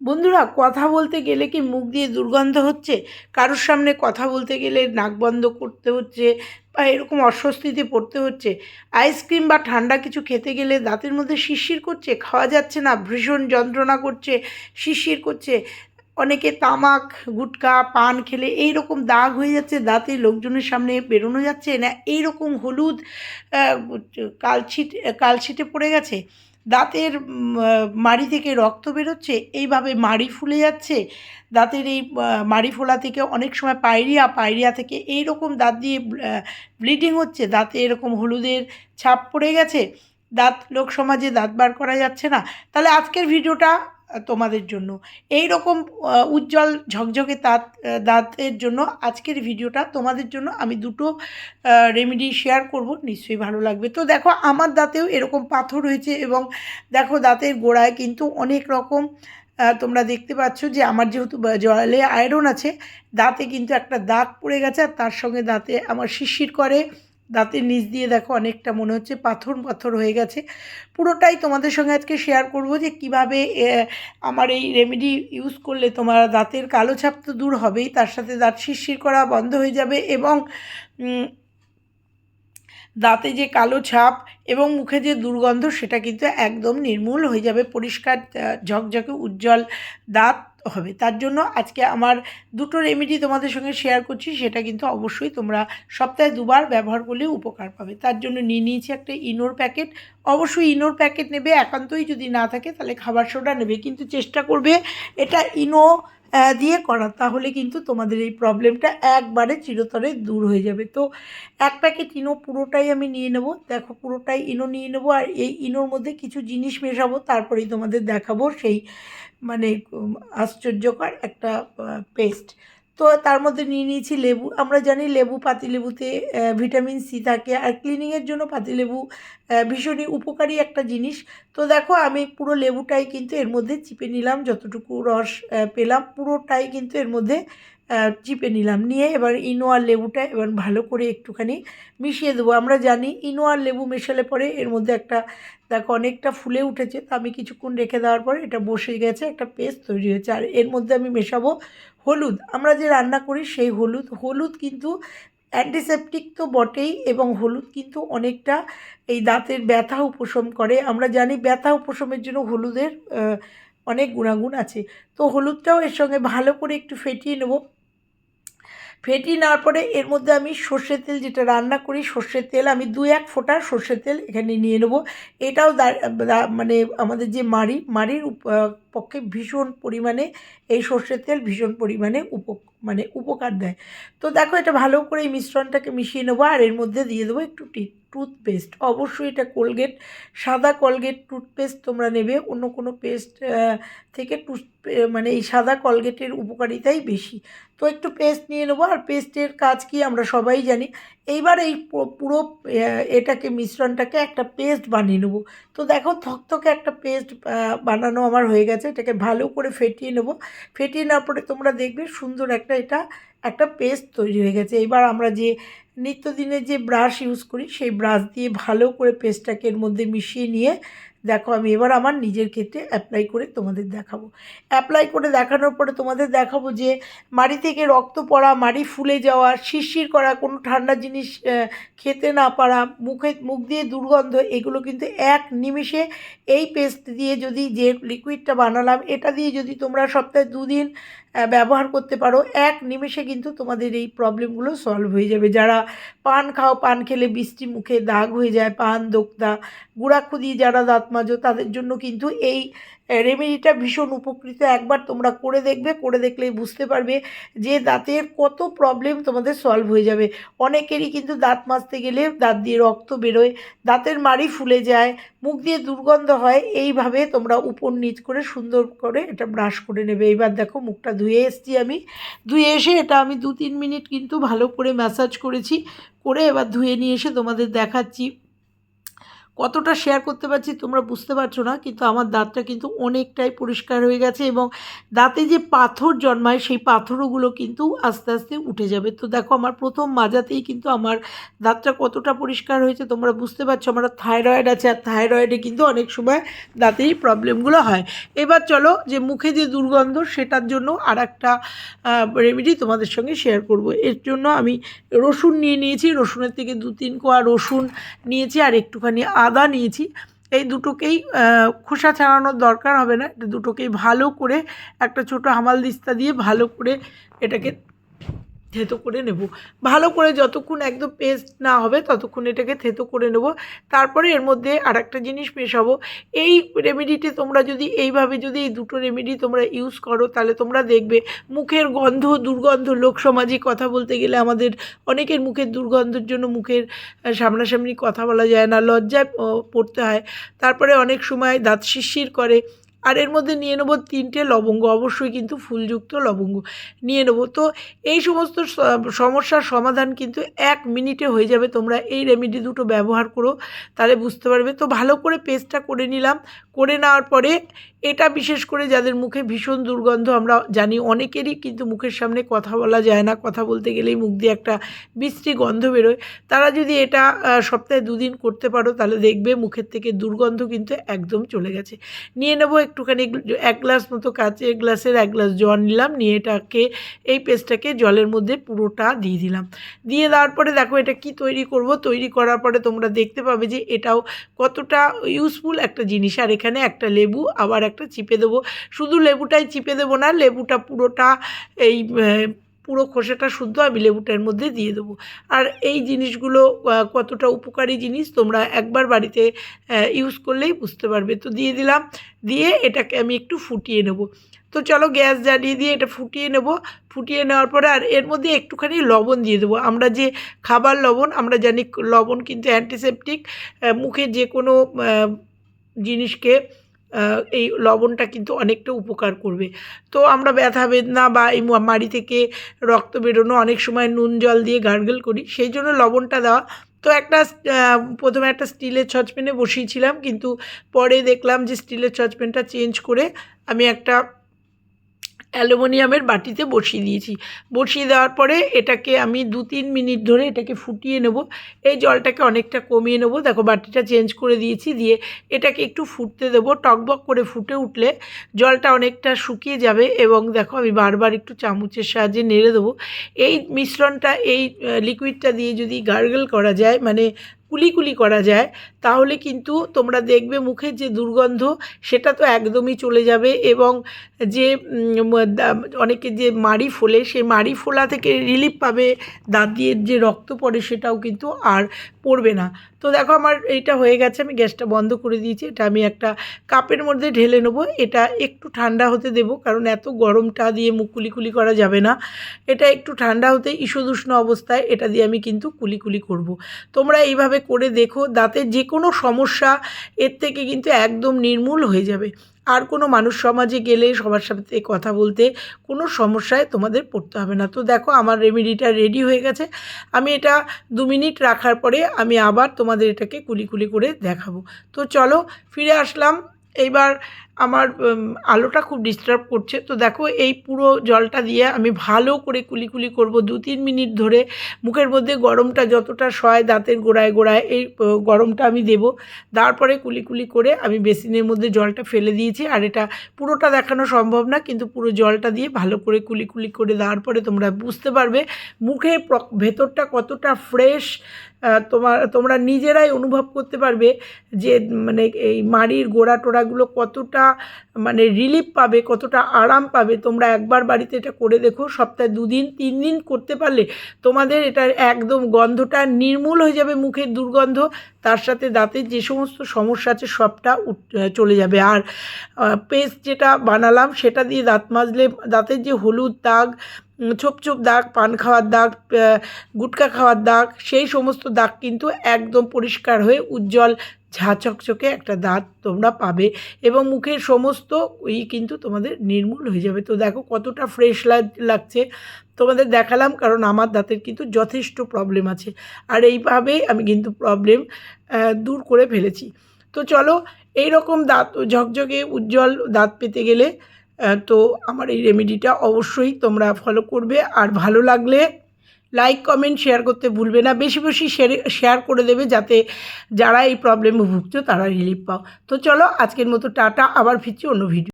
বন্ধুরা, কথা বলতে গেলে কি মুখ দিয়ে দুর্গন্ধ হচ্ছে? কারোর সামনে কথা বলতে গেলে নাক বন্ধ করতে হচ্ছে বা এরকম অস্বস্তিতে পড়তে হচ্ছে। আইসক্রিম বা ঠান্ডা কিছু খেতে গেলে দাঁতের মধ্যে শিরশির করছে, খাওয়া যাচ্ছে না, ভীষণ যন্ত্রণা করছে, শিরশির করছে। অনেকে তামাক গুটখা পান খেলে এই রকম দাগ হয়ে যাচ্ছে, দাঁতে লোকজনের সামনে বেরোনো যাচ্ছে না এই রকম হলুদ কালছিট, কালছিটে পড়ে গেছে। দাঁতের মাড়ি থেকে রক্ত বেরোচ্ছে, এইভাবে মাড়ি ফুলে যাচ্ছে। দাঁতের এই মাড়ি ফোলা থেকে অনেক সময় পায়রিয়া পায়রিয়া থেকে এই রকম দাঁত দিয়ে ব্লিডিং হচ্ছে। দাঁতে এরকম হলুদের ছাপ পড়ে গেছে। দাঁত লোক সমাজে দাঁত বার করা যাচ্ছে না। তাহলে আজকের ভিডিওটা তোমাদের জন্য। এই রকম উজ্জ্বল ঝকঝকে আহ, দাঁতের জন্য আজকের ভিডিওটা তোমাদের জন্য আমি দুটো রেমেডি শেয়ার করব। নিশ্চয়ই ভালো লাগবে। তো দেখো আমার দাঁতেও এরকম পাথর হয়েছে এবং দেখো দাঁতের গোড়ায় কিন্তু অনেক রকম তোমরা দেখতে পাচ্ছ যে আমার যেহেতু জলে আয়রন আছে দাঁতে কিন্তু একটা দাগ পড়ে গেছে আর তার সঙ্গে দাঁতে আমার শিরশির করে। দাঁতের নিচ দিয়ে দেখো অনেকটা মনে হচ্ছে পাথর পাথর হয়ে গেছে। পুরোটাই তোমাদের সঙ্গে আজকে শেয়ার করব যে কীভাবে আমার এই রেমেডি ইউজ করলে তোমার দাঁতের কালো ছাপ তো দূর হবেই, তার সাথে দাঁত শিরশির করা বন্ধ হয়ে যাবে এবং দাঁতে যে কালো ছাপ এবং মুখে যে দুর্গন্ধ সেটা কিন্তু একদম নির্মূল হয়ে যাবে। পরিষ্কার ঝকঝকে উজ্জ্বল দাঁত হবে। তার জন্য আজকে আমার দুটো রেমেডি তোমাদের সঙ্গে শেয়ার করছি, সেটা কিন্তু অবশ্যই তোমরা সপ্তাহে দুবার ব্যবহার করলে উপকার পাবে। তার জন্য নিয়ে নিয়েছি একটা ইনোর প্যাকেট অবশ্যই ইনোর প্যাকেট নেবে, একান্তই যদি না থাকে তাহলে খাবার সোডা নেবে, কিন্তু চেষ্টা করবে এটা ইনো দিয়ে করা তাহলে কিন্তু তোমাদের এই প্রবলেমটা একবারে চিরতরে দূর হয়ে যাবে। তো এক প্যাকেট ইনো পুরোটাই আমি নিয়ে নেব। দেখো পুরোটাই ইনো নিয়ে নেব আর এই ইনোর মধ্যে কিছু জিনিস মেশাবো, তারপরেই তোমাদের দেখাবো সেই মানে আশ্চর্যকর একটা পেস্ট তো তার মধ্যে নিয়ে নিয়েছি লেবু। আমরা জানি লেবু পাতিলেবুতে ভিটামিন সি থাকে। আর ক্লিনিংয়ের জন্য পাতিলেবু ভীষণই উপকারী একটা জিনিস। তো দেখো, আমি পুরো লেবুটাই কিন্তু এর মধ্যে চিপে নিলাম। যতটুকু রস পেলাম, পুরোটাই কিন্তু এর মধ্যে চিপে নিলাম। নিয়ে এবার ইনো আর লেবুটা এবার ভালো করে একটুখানি মিশিয়ে দেবো। আমরা জানি ইনো আর লেবু মেশালে পরে এর মধ্যে একটা, দেখো, অনেকটা ফুলে উঠেছে। তো আমি কিছুক্ষণ রেখে দেওয়ার পরে এটা বসে গেছে, একটা পেস্ট তৈরি হয়েছে। আর এর মধ্যে আমি মেশাবো হলুদ। আমরা যে রান্না করি সেই হলুদ। হলুদ কিন্তু অ্যান্টিসেপটিক তো বটেই এবং হলুদ কিন্তু অনেকটা এই দাঁতের ব্যথা উপশম করে। আমরা জানি ব্যথা উপশমের জন্য হলুদের অনেক গুণাগুণ আছে। তো হলুদটাও এর সঙ্গে ভালো করে একটু ফেটিয়ে নেব। ফেটিয়ে নেওয়ার পরে এর মধ্যে আমি সর্ষের তেল যেটা রান্না করি, সর্ষের তেল আমি দু এক ফোঁটা সর্ষের তেল এখানে নিয়ে নেব। এটাও মানে আমাদের যে মাড়ি, মাড়ির পক্ষে ভীষণ পরিমাণে এই সর্ষের তেল ভীষণ পরিমাণে উপ মানে উপকার দেয়। তো দেখো এটা ভালো করে এই মিশ্রণটাকে মিশিয়ে নেব আর এর মধ্যে দিয়ে দেবো একটু টুথপেস্ট অবশ্যই এটা কোলগেট সাদা কলগেট টুথপেস্ট তোমরা নেবে। অন্য কোনো পেস্ট থেকে টুথ মানে এই সাদা কলগেটের উপকারিতাই বেশি। তো একটু পেস্ট নিয়ে নেব। আর পেস্টের কাজ কি আমরা সবাই জানি এইবার এই পুরো এটাকে, মিশ্রণটাকে একটা পেস্ট বানিয়ে নেব। তো দেখো, থকথকে একটা পেস্ট বানানো আমার হয়ে গেছে। এটাকে ভালো করে ফেটিয়ে নেব। ফেটিয়ে নেওয়ার পরে তোমরা দেখবে সুন্দর একটা এটা, একটা পেস্ট তৈরি হয়ে গেছে। এবার আমরা যে নিত্যদিনের যে ব্রাশ ইউজ করি, সেই ব্রাশ দিয়ে ভালো করে পেস্টটাকে এর মধ্যে মিশিয়ে নিয়ে দেখো, আমি এবার আমার নিজের ক্ষেত্রে অ্যাপ্লাই করে তোমাদের দেখাবো। অ্যাপ্লাই করে দেখানোর পরে তোমাদের দেখাবো যে, মাড়ি থেকে রক্ত পড়া, মাড়ি ফুলে যাওয়া, শিরশির করা, কোনো ঠান্ডা জিনিস খেতে না পারা, মুখে মুখ দিয়ে দুর্গন্ধ, এগুলো কিন্তু এক নিমিষে এই পেস্ট দিয়ে যদি যে লিকুইডটা বানালাম, এটা দিয়ে যদি তোমরা সপ্তাহে দুদিন ব্যবহার করতে পারো। এক নিমেষে কিন্তু তোমাদের এই প্রবলেমগুলো সলভ হয়ে যাবে। যারা পান খাও, পান খেলে বৃষ্টি মুখে দাগ হয়ে যায়, পান দোক্তা গুড়াখুদি যারা দাঁত মাজো, তাদের জন্য কিন্তু এই রেমেডিটা ভীষণ উপকৃত। একবার তোমরা করে দেখবে, করে দেখলেই বুঝতে পারবে যে দাঁতের কত প্রবলেম তোমাদের সলভ হয়ে যাবে। অনেকেরই কিন্তু দাঁত মাজতে গেলে দাঁত দিয়ে রক্ত বেরোয়, দাঁতের মাড়ি ফুলে যায়, মুখ দিয়ে দুর্গন্ধ হয়, এইভাবে তোমরা উপর নিচ করে সুন্দর করে এটা ব্রাশ করে নেবে। এবার দেখো মুখটা ধুয়ে এসছি আমি। ধুয়ে এসে এটা আমি দু তিন মিনিট কিন্তু ভালো করে ম্যাসাজ করেছি, করে এবার ধুয়ে নিয়ে এসে তোমাদের দেখাচ্ছি। কতটা শেয়ার করতে পারছি তোমরা বুঝতে পারছ না, কিন্তু আমার দাঁতটা কিন্তু অনেকটাই পরিষ্কার হয়ে গেছে এবং দাঁতে যে পাথর জন্মায় সেই পাথরগুলো কিন্তু আস্তে আস্তে উঠে যাবে। তো দেখো আমার প্রথম মাজাতেই কিন্তু আমার দাঁতটা কতটা পরিষ্কার হয়েছে তোমরা বুঝতে পারছ, আমার থাইরয়েড আছে আর থাইরয়েডে কিন্তু অনেক সময় দাঁতেই প্রবলেমগুলো হয়। এবার চলো যে মুখে যে দুর্গন্ধ সেটার জন্য আর একটা রেমেডি তোমাদের সঙ্গে শেয়ার করব। এর জন্য আমি রসুন নিয়ে নিয়েছি, রসুনের থেকে দু তিন কোয়া রসুন নিয়েছি আর একটুখানি আদা নিয়েছি। এই দুটোকেই খোসা ছাড়ানোর দরকার হবে না। দুটোকেই ভালো করে একটা ছোট হামাল দিস্তা দিয়ে ভালো করে এটাকে থেতো করে নেব। ভালো করে যতক্ষণ একদম পেস্ট না হবে, ততক্ষণ এটাকে থেতো করে নেব। তারপরে এর মধ্যে আর একটা জিনিস মেশাবো। এই রেমেডিতে তোমরা যদি এইভাবে যদি এই দুটো রেমেডি তোমরা ইউজ করো, তাহলে তোমরা দেখবে মুখের গন্ধ, দুর্গন্ধ লোক সমাজে কথা বলতে গেলে আমাদের অনেকের মুখের দুর্গন্ধের জন্য মুখের সামনাসামনি কথা বলা যায় না, লজ্জায় পড়তে হয়। তারপরে অনেক সময় দাঁত শিরশির করে আর এর মধ্যে নিয়ে নেব তিনটে লবঙ্গ, অবশ্যই কিন্তু ফুলযুক্ত লবঙ্গ নিয়ে নেব। তো এই সমস্ত সমস্যার সমাধান কিন্তু এক মিনিটে হয়ে যাবে। তোমরা এই রেমেডি দুটো ব্যবহার করো, তাহলে বুঝতে পারবে। তো ভালো করে পেস্টটা করে নিলাম। করে নেওয়ার পরে এটা বিশেষ করে যাদের মুখে ভীষণ দুর্গন্ধ, আমরা জানি অনেকেরই কিন্তু মুখের সামনে কথা বলা যায় না। কথা বলতে গেলেই মুখ দিয়ে একটা বিশ্রী গন্ধ বেরোয়। তারা যদি এটা সপ্তাহে দুদিন করতে পারো, তাহলে দেখবে মুখের থেকে দুর্গন্ধ কিন্তু একদম চলে গেছে। নিয়ে নেব একটুখানি এক গ্লাস মতো কাঁচে এক গ্লাসের এক গ্লাস জল নিলাম, নিয়ে এটাকে, এই পেস্টটাকে জলের মধ্যে পুরোটা দিয়ে দিলাম। দিয়ে দেওয়ার পরে দেখো এটা কি তৈরি করব? তৈরি করার পরে তোমরা দেখতে পাবে যে এটাও কতটা ইউজফুল একটা জিনিস। আর এখানে একটা লেবু, আবার একটা চিপে দেবো। শুধু লেবুটাই চিপে দেবো না, লেবুটা পুরোটা এই পুরো খোসাটা শুদ্ধ আমি লেবুটার মধ্যে দিয়ে দেবো। আর এই জিনিসগুলো কতটা উপকারী জিনিস তোমরা একবার বাড়িতে ইউজ করলেই বুঝতে পারবে। তো দিয়ে দিলাম, দিয়ে এটাকে আমি একটু ফুটিয়ে নেব। তো চলো গ্যাস জ্বালিয়ে দিয়ে এটা ফুটিয়ে নেব। ফুটিয়ে নেওয়ার পরে আর এর মধ্যে একটুখানি লবণ দিয়ে দেবো। আমরা যে খাবার লবণ, আমরা জানি লবণ কিন্তু অ্যান্টিসেপটিক মুখে যে কোনো জিনিসকে এই লবণটা কিন্তু অনেকটা উপকার করবে। তো আমরা ব্যথা বেদনা বা এই মাড়ি থেকে রক্ত বেরোনো অনেক সময় নুন জল দিয়ে গার্গল করি, সেই জন্য লবণটা দেওয়া। তো একটা প্রথমে একটা স্টিলের ছচপেনে বসিয়েছিলাম, কিন্তু পরে দেখলাম যে স্টিলের ছচপেনটা চেঞ্জ করে আমি একটা অ্যালুমিনিয়ামের বাটিতে বসিয়ে দিয়েছি। বসিয়ে দেওয়ার পরে এটাকে আমি দু তিন মিনিট ধরে এটাকে ফুটিয়ে নেব। এই জলটাকে অনেকটা কমিয়ে নেব। দেখো, বাটিটা চেঞ্জ করে দিয়েছি দিয়ে এটাকে একটু ফুটতে দেবো। টকবক করে ফুটে উঠলে জলটা অনেকটা শুকিয়ে যাবে এবং দেখো, আমি বারবার একটু চামচের সাহায্যে নেড়ে দেবো। এই মিশ্রণটা, এই লিকুইডটা দিয়ে যদি গার্গল করা যায় মানে কুলি কুলি করা যায়, তাহলে কিন্তু তোমরা দেখবে মুখের যে দুর্গন্ধ সেটা তো একদমই চলে যাবে এবং যে অনেকে যে মাড়ি ফোলে, সেই মাড়ি ফোলা থেকে রিলিফ পাবে, দাঁত দিয়ে যে রক্ত পড়ে সেটাও কিন্তু আর পড়বে না। তো দেখো আমার এইটা হয়ে গেছে, আমি গ্যাসটা বন্ধ করে দিয়েছি। এটা আমি একটা কাপের মধ্যে ঢেলে নেব। এটা একটু ঠান্ডা হতে দেবো, কারণ এত গরমটা দিয়ে মুখ কুলিকুলি করা যাবে না। এটা একটু ঠান্ডা হতে ঈষদুষ্ণ অবস্থায় এটা দিয়ে আমি কিন্তু কুলিকুলি করব। তোমরা এইভাবে করে দেখো, দাঁতের যে কোনো সমস্যা এর থেকে কিন্তু একদম নির্মূল হয়ে যাবে। আর কোনো মানুষ সমাজে গেলে, সবার সাথে কথা বলতে কোনো সমস্যায় তোমাদের পড়তে হবে না। তো দেখো, আমার রেমেডিটা রেডি হয়ে গেছে। আমি এটা দু মিনিট রাখার পরে আমি আবার তোমাদের এটাকে কুলি কুলি করে দেখাবো। তো চলো, ফিরে আসলাম। এইবার আমার আলোটা খুব ডিস্টার্ব করছে। তো দেখো, এই পুরো জলটা দিয়ে আমি ভালো করে কুলি কুলি করব। দু তিন মিনিট ধরে মুখের মধ্যে গরমটা যতটা সয় দাঁতের গোড়ায় গোড়ায়, এই গরমটা আমি দেবো। তারপরে কুলি কুলি করে আমি বেসিনের মধ্যে জলটা ফেলে দিয়েছি। আর এটা পুরোটা দেখানো সম্ভব না, কিন্তু পুরো জলটা দিয়ে ভালো করে কুলি কুলি করে দেওয়ার পরে তোমরা বুঝতে পারবে মুখে ভেতরটা কতটা ফ্রেশ তোমার, তোমরা নিজেরাই অনুভব করতে পারবে যে মানে এই মাড়ির গোড়া টোড়াগুলো কতটা মানে রিলিফ পাবে, কতটা আরাম পাবে, তোমরা একবার বাড়িতে এটা করে দেখো, সপ্তাহে দুদিন তিন দিন করতে পারলে তোমাদের এটার একদম গন্ধটা নির্মূল হয়ে যাবে মুখের দুর্গন্ধ, তার সাথে দাঁতের যে সমস্ত সমস্যা আছে সবটা চলে যাবে। আর পেস্ট যেটা বানালাম, সেটা দিয়ে দাঁত মাজলে, দাঁতের যে হলুদ দাগ ছোপ ছোপ দাগ, পান খাওয়ার দাগ গুটকা খাওয়ার দাগ, সেই সমস্ত দাগ কিন্তু একদম পরিষ্কার হয়ে উজ্জ্বল ঝা চকচকে একটা দাঁত তোমরা পাবে এবং মুখের সমস্ত ওই কিন্তু তোমাদের নির্মূল হয়ে যাবে। তো দেখো কতটা ফ্রেশ লাগছে। তোমাদের দেখালাম কারণ আমার দাঁতের কিন্তু যথেষ্ট প্রবলেম আছে। আর এইভাবে আমি কিন্তু প্রবলেম দূর করে ফেলেছি। তো চলো এই রকম দাঁত, ঝকঝকে উজ্জ্বল দাঁত পেতে গেলে তো আমার এই রেমেডিটা অবশ্যই তোমরা ফলো করবে। আর ভালো লাগলে লাইক কমেন্ট শেয়ার করতে ভুলবে না। বেশি বেশি শেয়ার করে দেবে যাতে যারা এই প্রবলেমে ভুগছো তারা রিলিফ পাও। তো চলো আজকের মতো টাটা। আবার ফিরছি অন্য ভিডিও